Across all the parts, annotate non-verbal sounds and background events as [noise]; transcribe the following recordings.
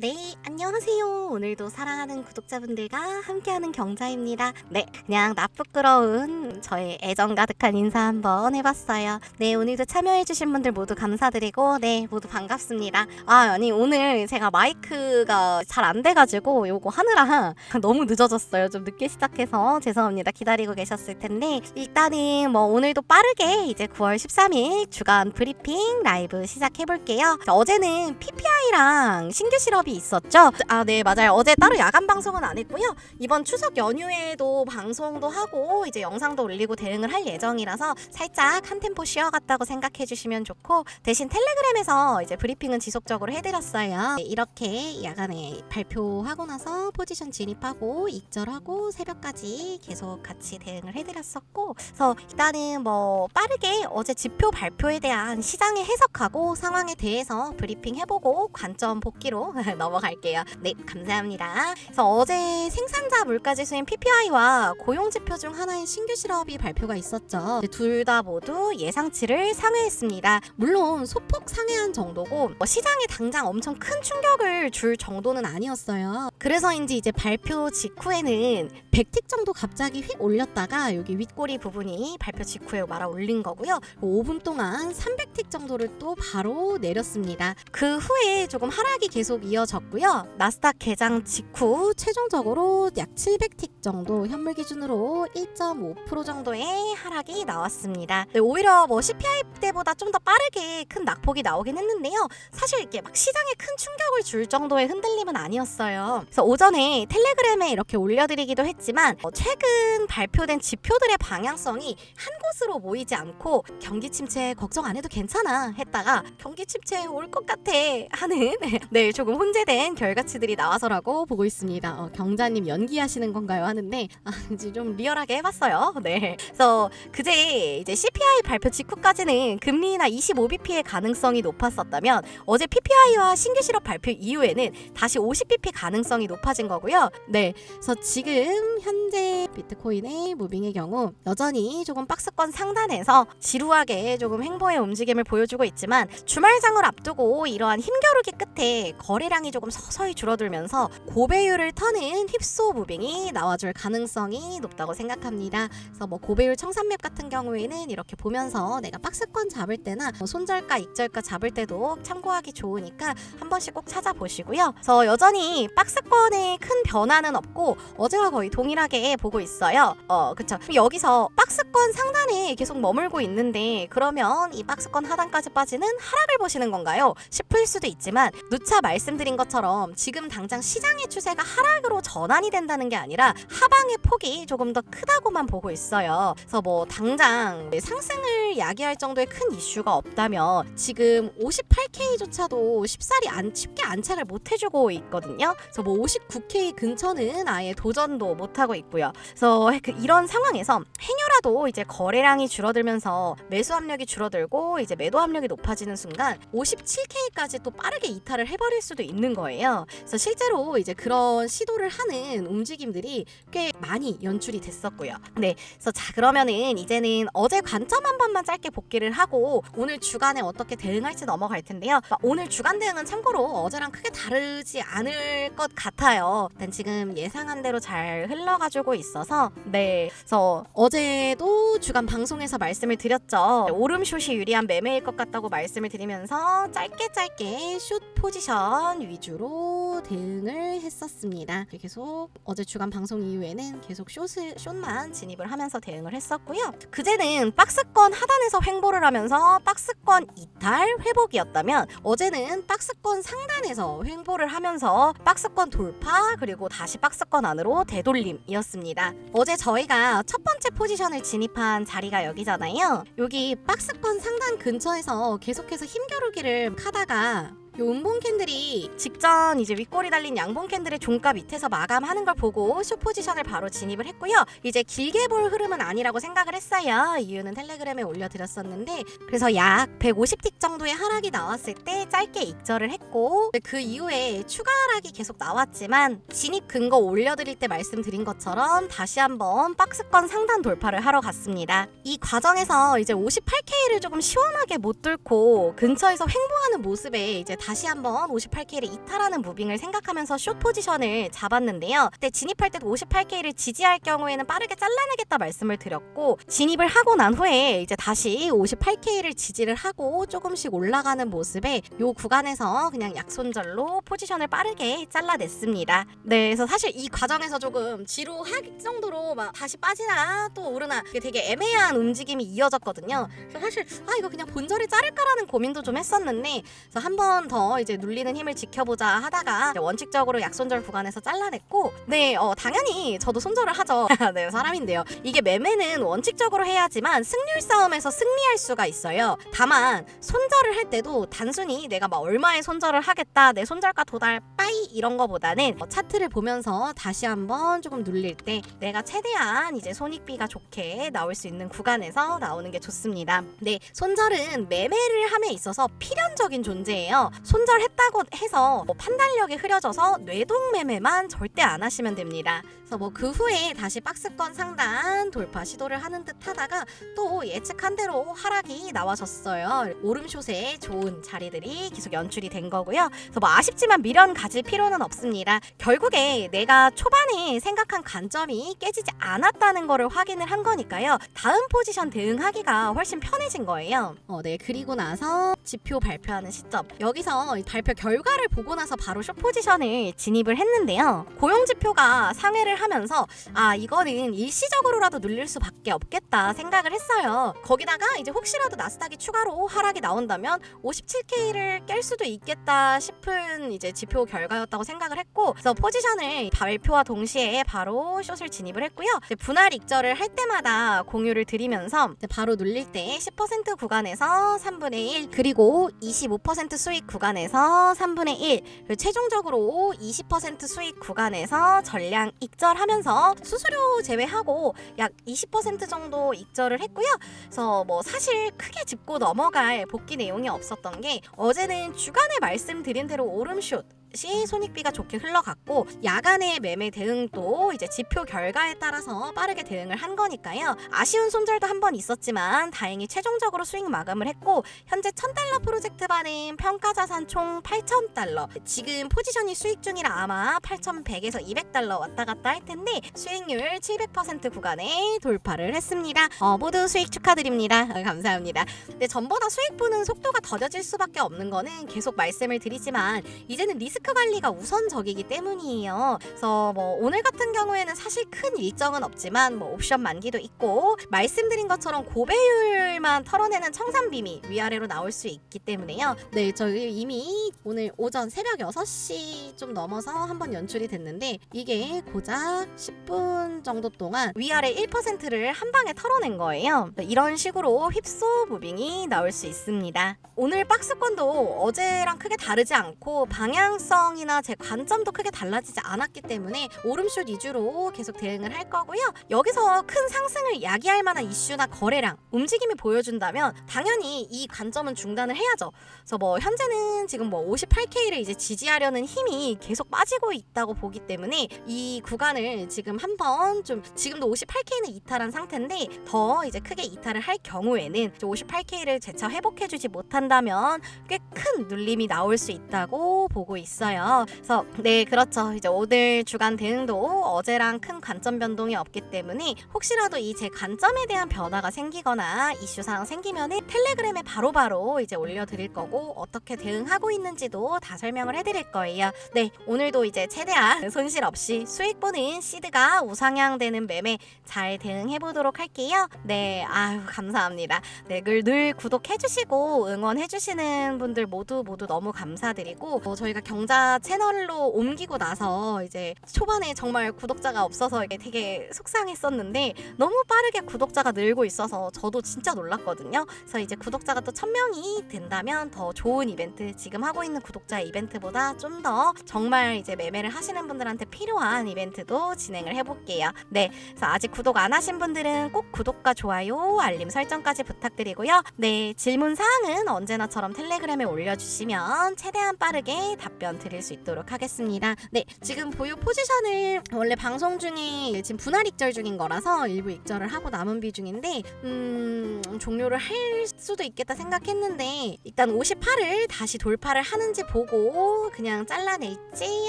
네, 안녕하세요. 오늘도 사랑하는 구독자분들과 함께하는 경자입니다. 네, 그냥 나쁘끄러운 저의 애정 가득한 인사 한번 해봤어요. 네, 오늘도 참여해주신 분들 모두 감사드리고, 네, 모두 반갑습니다. 아, 아니, 오늘 제가 마이크가 잘 안 돼가지고 요거 하느라 [laughs] 너무 늦어졌어요. 좀 늦게 시작해서 죄송합니다. 기다리고 계셨을 텐데, 일단은 뭐 오늘도 빠르게 이제 9월 13일 주간 브리핑 라이브 시작해볼게요. 어제는 PPI랑 신규 실업 이 있었죠? 아, 네, 맞아요. 어제 따로 야간 방송은 안 했고요. 이번 추석 연휴에도 방송도 하고 이제 영상도 올리고 대응을 할 예정이라서 살짝 한 템포 쉬어갔다고 생각해 주시면 좋고 대신 텔레그램에서 이제 브리핑은 지속적으로 해드렸어요. 네, 이렇게 야간에 발표하고 나서 포지션 진입하고 익절하고 새벽까지 계속 같이 대응을 해드렸었고 그래서 일단은 뭐 빠르게 어제 지표 발표에 대한 시장의 해석하고 상황에 대해서 브리핑 해보고 관점 복귀로 [laughs] 넘어갈게요. 네, 감사합니다. 그래서 어제 생산자 물가지수인 PPI와 고용지표 중 하나인 신규 실업이 발표가 있었죠. 둘 다 모두 예상치를 상회했습니다. 물론 소폭 상회한 정도고 뭐 시장에 당장 엄청 큰 충격을 줄 정도는 아니었어요. 그래서인지 이제 발표 직후에는 100틱 정도 갑자기 휙 올렸다가 여기 윗꼬리 부분이 발표 직후에 말아 올린 거고요. 5분 동안 300틱 정도를 또 바로 내렸습니다. 그 후에 조금 하락이 계속 이어 졌고요. 나스닥 개장 직후 최종적으로 약 700틱 정도 현물 기준으로 1.5% 정도의 하락이 나왔습니다. 네, 오히려 뭐 CPI 때보다 좀 더 빠르게 큰 낙폭이 나오긴 했는데요. 사실 이렇게 막 시장에 큰 충격을 줄 정도의 흔들림은 아니었어요. 그래서 오전에 텔레그램에 이렇게 올려드리기도 했지만 어, 최근 발표된 지표들의 방향성이 한 곳으로 모이지 않고 경기 침체 걱정 안 해도 괜찮아 했다가 경기 침체 올 것 같아 하는 [laughs] 네 조금 혼 재된 결과치들이 나와서라고 보고 있습니다. 어, 경자님 연기하시는 건가요 하는데 아, 이제 좀 리얼하게 해봤어요. [laughs] 네 그래서 그제 이제 CPI 발표 직후까지는 금리나 25bp의 가능성이 높았었다면 어제 PPI와 신규 실업 발표 이후에는 다시 50bp 가능성이 높아진 거고요. 네, 그래서 지금 현재 비트코인의 무빙의 경우 여전히 조금 박스권 상단에서 지루하게 조금 행보의 움직임을 보여주고 있지만 주말장을 앞두고 이러한 힘겨루기 끝에 거래량이 조금 서서히 줄어들면서 고배율을 터는 휩소 무빙이 나와줄 가능성이 높다고 생각합니다. 그래서 뭐 고배율 청산맵 같은 경우에는 이렇게 보면서 내가 박스권 잡을 때나 뭐 손절가, 익절가 잡을 때도 참고하기 좋으니까 한 번씩 꼭 찾아보시고요. 그래서 여전히 박스권에 큰 변화는 없고 어제와 거의 동일하게 보고 있어요. 어, 그쵸. 여기서 박스권 상단에 계속 머물고 있는데 그러면 이 박스권 하단까지 빠지는 하락을 보시는 건가요? 싶을 수도 있지만 누차 말씀드린 것처럼 지금 당장 시장의 추세가 하락으로 전환이 된다는 게 아니라 하방의 폭이 조금 더 크다고만 보고 있어요. 그래서 뭐 당장 상승을 야기할 정도의 큰 이슈가 없다면 지금 58K조차도 쉽사리 안 쉽게 안착을 못 해주고 있거든요. 그래서 뭐 59K 근처는 아예 도전도 못 하고 있고요. 그래서 그 이런 상황에서 행여라도 이제 거래량이 줄어들면서 매수 압력이 줄어들고 이제 매도 압력이 높아지는 순간 57K까지 또 빠르게 이탈을 해버릴 수도 있는 거예요. 그래서 실제로 이제 그런 시도를 하는 움직임들이 꽤 많이 연출이 됐었고요. 네, 그래서 자 그러면은 이제는 어제 관점 한 번만 짧게 복귀를 하고 오늘 주간에 어떻게 대응할지 넘어갈 텐데요. 오늘 주간 대응은 참고로 어제랑 크게 다르지 않을 것 같아요. 일단 지금 예상한 대로 잘 흘러가지고 있어서 네, 그래서 어제도 주간 방송에서 말씀을 드렸죠. 오름숏이 유리한 매매일 것 같다고 말씀을 드리면서 짧게 짧게 숏 포지션 위주로 대응을 했었습니다. 계속 어제 주간 방송 이후에는 계속 숏을 숏만 진입을 하면서 대응을 했었고요. 그제는 박스권 하단에서 횡보를 하면서 박스권 이탈 회복이었다면 어제는 박스권 상단에서 횡보를 하면서 박스권 돌파 그리고 다시 박스권 안으로 되돌림이었습니다. 어제 저희가 첫 번째 포지션을 진입한 자리가 여기잖아요. 여기 박스권 상단 근처에서 계속해서 힘겨루기를 하다가 요 음봉 캔들이 직전 이제 윗골이 달린 양봉 캔들의 종가 밑에서 마감하는 걸 보고 숏 포지션을 바로 진입을 했고요. 이제 길게 볼 흐름은 아니라고 생각을 했어요. 이유는 텔레그램에 올려드렸었는데 그래서 약 150틱 정도의 하락이 나왔을 때 짧게 익절을 했고 그 이후에 추가 하락이 계속 나왔지만 진입 근거 올려드릴 때 말씀드린 것처럼 다시 한번 박스권 상단 돌파를 하러 갔습니다. 이 과정에서 이제 58K를 조금 시원하게 못 뚫고 근처에서 횡보하는 모습에 이제 다시 한번 58K를 이탈하는 무빙을 생각하면서 숏 포지션을 잡았는데요. 그때 진입할 때도 58K를 지지할 경우에는 빠르게 잘라내겠다 말씀을 드렸고 진입을 하고 난 후에 이제 다시 58K를 지지를 하고 조금씩 올라가는 모습에 요 구간에서 그냥 약손절로 포지션을 빠르게 잘라냈습니다. 네, 그래서 사실 이 과정에서 조금 지루할 정도로 막 다시 빠지나 또 오르나 되게 애매한 움직임이 이어졌거든요. 그래서 사실 아 이거 그냥 본절에 자를까라는 고민도 좀 했었는데 그래서 한번 더 이제 눌리는 힘을 지켜보자 하다가 원칙적으로 약손절 구간에서 잘라냈고 네, 어, 당연히 저도 손절을 하죠. [laughs] 네, 사람인데요. 이게 매매는 원칙적으로 해야지만 승률 싸움에서 승리할 수가 있어요. 다만 손절을 할 때도 단순히 내가 막 얼마에 손절을 하겠다, 내 손절가 도달 빠이 이런 거보다는 어, 차트를 보면서 다시 한번 조금 눌릴 때 내가 최대한 이제 손익비가 좋게 나올 수 있는 구간에서 나오는 게 좋습니다. 네, 손절은 매매를 함에 있어서 필연적인 존재예요. 손절했다고 해서 뭐 판단력이 흐려져서 뇌동 매매만 절대 안 하시면 됩니다. 그래서 뭐 그 후에 다시 박스권 상단 돌파 시도를 하는 듯 하다가 또 예측한 대로 하락이 나와졌어요. 오름숏에 좋은 자리들이 계속 연출이 된 거고요. 그래서 뭐 아쉽지만 미련 가질 필요는 없습니다. 결국에 내가 초반에 생각한 관점이 깨지지 않았다는 거를 확인을 한 거니까요. 다음 포지션 대응하기가 훨씬 편해진 거예요. 어, 네. 그리고 나서 지표 발표하는 시점. 여기서 이 발표 결과를 보고 나서 바로 숏 포지션을 진입을 했는데요. 고용 지표가 상회를 하면서 아 이거는 일시적으로라도 눌릴 수밖에 없겠다 생각을 했어요. 거기다가 이제 혹시라도 나스닥이 추가로 하락이 나온다면 57K를 깰 수도 있겠다 싶은 이제 지표 결과였다고 생각을 했고 그래서 포지션을 발표와 동시에 바로 숏을 진입을 했고요. 분할 익절을 할 때마다 공유를 드리면서 바로 눌릴 때 10% 구간에서 3분의 1 그리고 25% 수익 구간 에서 3분의 1 그리고 최종적으로 20% 수익 구간에서 전량 익절하면서 수수료 제외하고 약 20% 정도 익절을 했고요. 그래서 뭐 사실 크게 짚고 넘어갈 복귀 내용이 없었던 게 어제는 주간에 말씀드린 대로 오름슛 시 손익비가 좋게 흘러갔고 야간의 매매 대응도 이제 지표 결과에 따라서 빠르게 대응을 한 거니까요. 아쉬운 손절도 한 번 있었지만 다행히 최종적으로 수익 마감을 했고 현재 1000달러 프로젝트 반응 평가 자산 총 8000달러. 지금 포지션이 수익 중이라 아마 8100에서 200달러 왔다 갔다 할 텐데 수익률 700% 구간에 돌파를 했습니다. 어, 모두 수익 축하드립니다. 어, 감사합니다. 근데 전보다 수익 보는 속도가 더뎌질 수밖에 없는 거는 계속 말씀을 드리지만 이제는 리스 크 관리가 우선적이기 때문이에요. 그래서 뭐 오늘 같은 경우에는 사실 큰 일정은 없지만 뭐 옵션 만기도 있고 말씀드린 것처럼 고배율만 털어내는 청산빔이 위아래로 나올 수 있기 때문에요. 네, 저희 이미 오늘 오전 새벽 6시 좀 넘어서 한번 연출이 됐는데 이게 고작 10분 정도 동안 위아래 1%를 한 방에 털어낸 거예요. 네, 이런 식으로 휩소 무빙이 나올 수 있습니다. 오늘 박스권도 어제랑 크게 다르지 않고 방향 성이나 제 관점도 크게 달라지지 않았기 때문에 오름슛 위주로 계속 대응을 할 거고요. 여기서 큰 상승을 야기할 만한 이슈나 거래량, 움직임이 보여준다면 당연히 이 관점은 중단을 해야죠. 그래서 뭐 현재는 지금 뭐 58K를 이제 지지하려는 힘이 계속 빠지고 있다고 보기 때문에 이 구간을 지금 한번 좀 지금도 58K는 이탈한 상태인데 더 이제 크게 이탈을 할 경우에는 58K를 재차 회복해주지 못한다면 꽤 큰 눌림이 나올 수 있다고 보고 있 어요. 그래서 네 그렇죠. 이제 오늘 주간 대응도 어제랑 큰 관점 변동이 없기 때문에 혹시라도 이 제 관점에 대한 변화가 생기거나 이슈 사항 생기면은 텔레그램에 바로바로 이제 올려드릴 거고 어떻게 대응하고 있는지도 다 설명을 해드릴 거예요. 네 오늘도 이제 최대한 손실 없이 수익 보는 시드가 우상향되는 매매 잘 대응해 보도록 할게요. 네 아유 감사합니다. 네, 늘, 늘 구독해 주시고 응원해 주시는 분들 모두 모두 너무 감사드리고 어, 저희가 경자 채널로 옮기고 나서 이제 초반에 정말 구독자가 없어서 이게 되게 속상했었는데 너무 빠르게 구독자가 늘고 있어서 저도 진짜 놀랐거든요. 그래서 이제 구독자가 또 1000명이 된다면 더 좋은 이벤트 지금 하고 있는 구독자 이벤트보다 좀 더 정말 이제 매매를 하시는 분들한테 필요한 이벤트도 진행을 해볼게요. 네, 그래서 아직 구독 안 하신 분들은 꼭 구독과 좋아요, 알림 설정까지 부탁드리고요. 네, 질문 사항은 언제나처럼 텔레그램에 올려주시면 최대한 빠르게 답변 드릴 수 있도록 하겠습니다. 네, 지금 보유 포지션을 원래 방송 중에 지금 분할 익절 중인 거라서 일부 익절을 하고 남은 비중인데 음, 종료를 할 수도 있겠다 생각했는데 일단 58을 다시 돌파를 하는지 보고 그냥 잘라낼지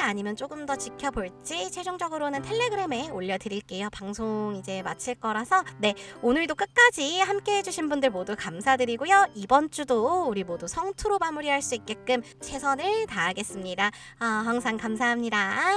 아니면 조금 더 지켜볼지 최종적으로는 텔레그램에 올려드릴게요. 방송 이제 마칠 거라서 네 오늘도 끝까지 함께 해주신 분들 모두 감사드리고요. 이번 주도 우리 모두 성투로 마무리할 수 있게끔 최선을 다하겠 습니다. 아, 항상 감사합니다.